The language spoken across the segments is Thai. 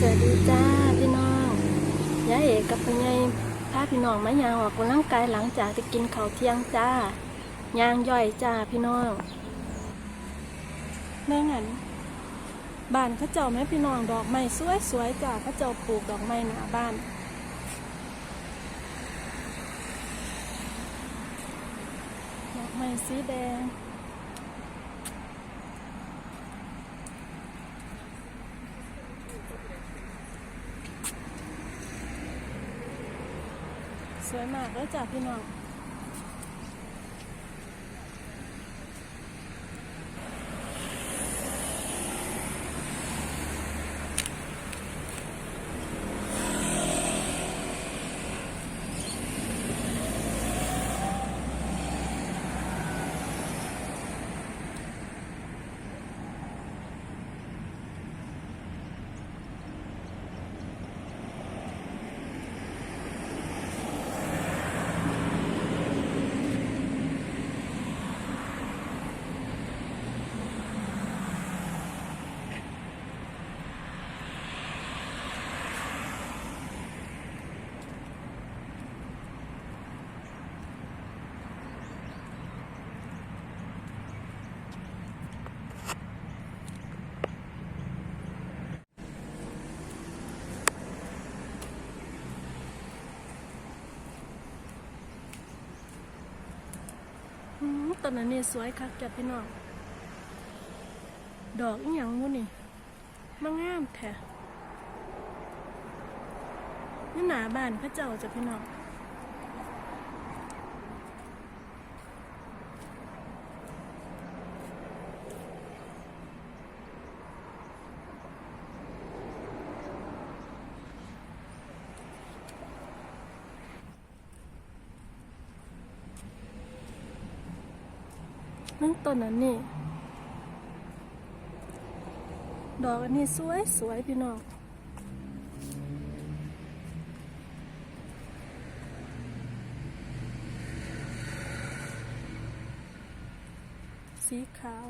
สวัสดีจ้าพี่น้องยายเอกกับพ่อใหญ่พาพี่น้องมายางออกกำลังกายหลังจากที่กินข้าวเที่ยงจ้ายางย่อยจ้าพี่น้องเมื่องั้นบ้านเขาเจ้าแม่พี่น้องดอกไม้สวยๆจ้าเขาเจ้าปลูกดอกไม้หน้าบ้านดอกไม้สีแดง สวยมากเลยจ้ะพี่น้อง ต้นนั้นนี่สวยคักจ้ะพี่น้อง ดอกอีหยังวะนี่มางามแท้นี่หนาบานพระเจ้าจ้ะพี่น้อง นั่นต้นนั้นนี่ ดอกอันนี้สวยสวยพี่น้องสีขาว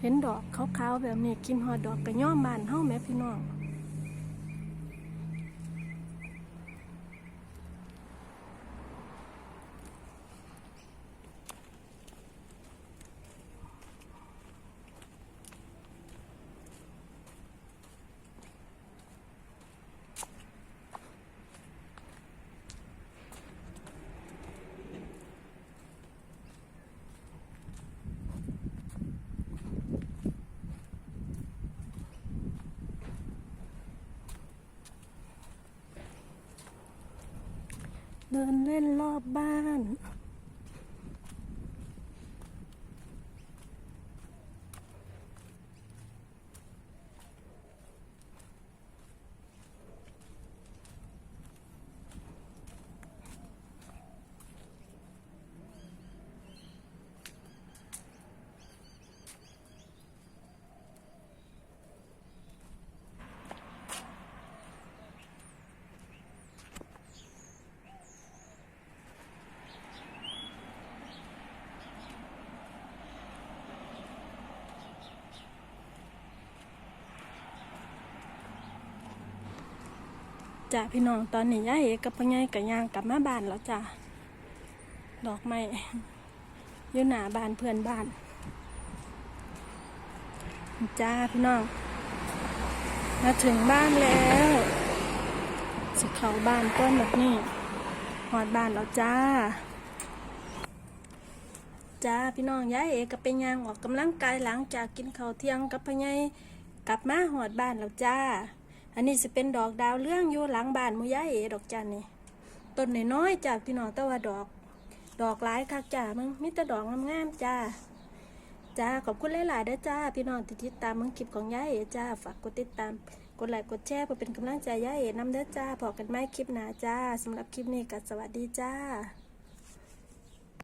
เห็นดอกขาวๆแบบนี้กินหอดดอกกระย่อมบานเฮ้าแม่พี่น้อง เดินเล่นรอบบ้าน จ้ะพี่น้องตอนนี้ย่าเอกับพ่อใหญ่กับยางกลับมาบ้านแล้วจ้ะดอกไม้อยู่หน้าบ้านเพื่อนบ้าน จ้าพี่น้อง มาถึงบ้านแล้วสิเขาบ้านต้นแบบนี้หอดบ้านแล้วจ้า จ้าพี่น้องย้ายเอกับเป็นยางออกกำลังกายหลังจากกินข้าวเที่ยงกับพ่อใหญ่กลับมาหอดบ้านแล้วจ้า อันนี้จะเป็นดอกดาวเรื่องอยู่หลังบ้านมูย้ายเอดอกจันนี่ต้นน้อยๆจ้าพี่น้องต่ว่าดอก ดอกหลายคักจ้ามึงมีแต่ดอกงามๆจ้าจ้าขอบคุณหลายๆด้อจ้า พี่น้องที่ติดตามมึงคลิปของยายเอจ้าฝากกดติดตาม กดไลค์กดแชร์เพื่อเป็นกำลังใจยายเอนำเด้อจ้าพอกันไหมคลิปหน้าจ้าสำหรับคลิปนี้ก็สวัสดีจ้า